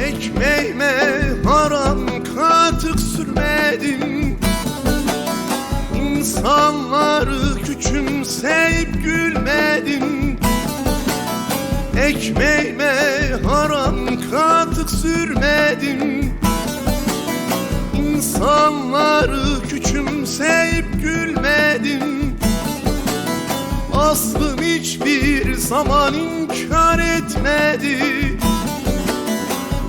Ekmeğime haram katık sürmedim İnsanları küçümseyip gülmedim Ekmeğime haram katık sürmedim İnsanları küçümseyip gülmedim Aslım hiçbir zaman inkar etmedi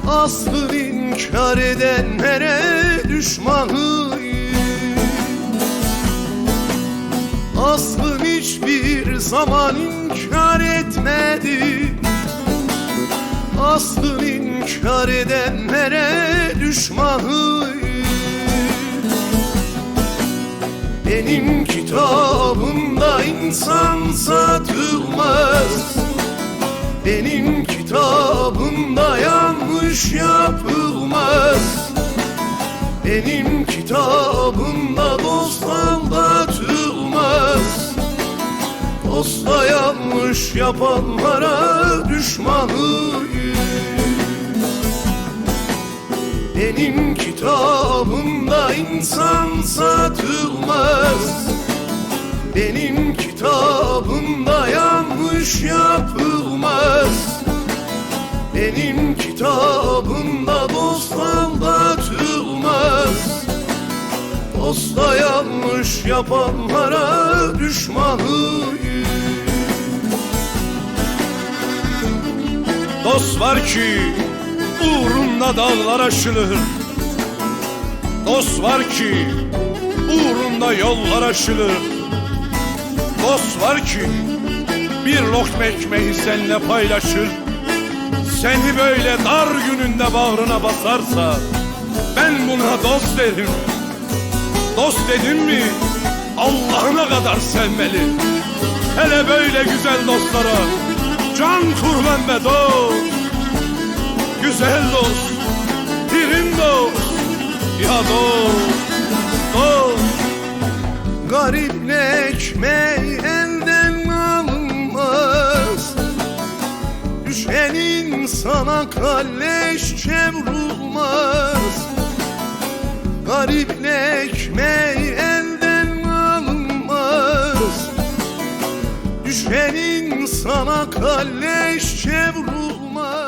Aslı inkar edenlere düşmanıyım. Aslım hiçbir zaman inkar etmedi Aslı inkar edenlere düşmanıyım. Benim kitabımda insan satılmaz. Benim kitabımda yanlış yapılmaz. Benim kitabımda dost aldatılmaz Dosta yanlış yapanlara düşmanıyım benim kitabımda insan satılmaz. Benim kitabımda yanlış yapılmaz. Benim kitabımda dost aldatılmaz Dosta yanlış yapanlara düşmanıyım. Dost var ki uğrunda dağlar aşılır. Dost var ki uğrunda yollar aşılır. Dost var ki bir lokma ekmeği seninle paylaşır Seni böyle dar gününde bağrına basarsa Ben buna dost derim. Dost dedim mi Allah'ına kadar sevmeli. Hele böyle güzel dostlara Can kurban be dost. Güzel dost Pirin dost Ya dost insana kalleşçe vurulmaz Garip ekmeği elden alınmaz Düşen insana kalleşçe vurulmaz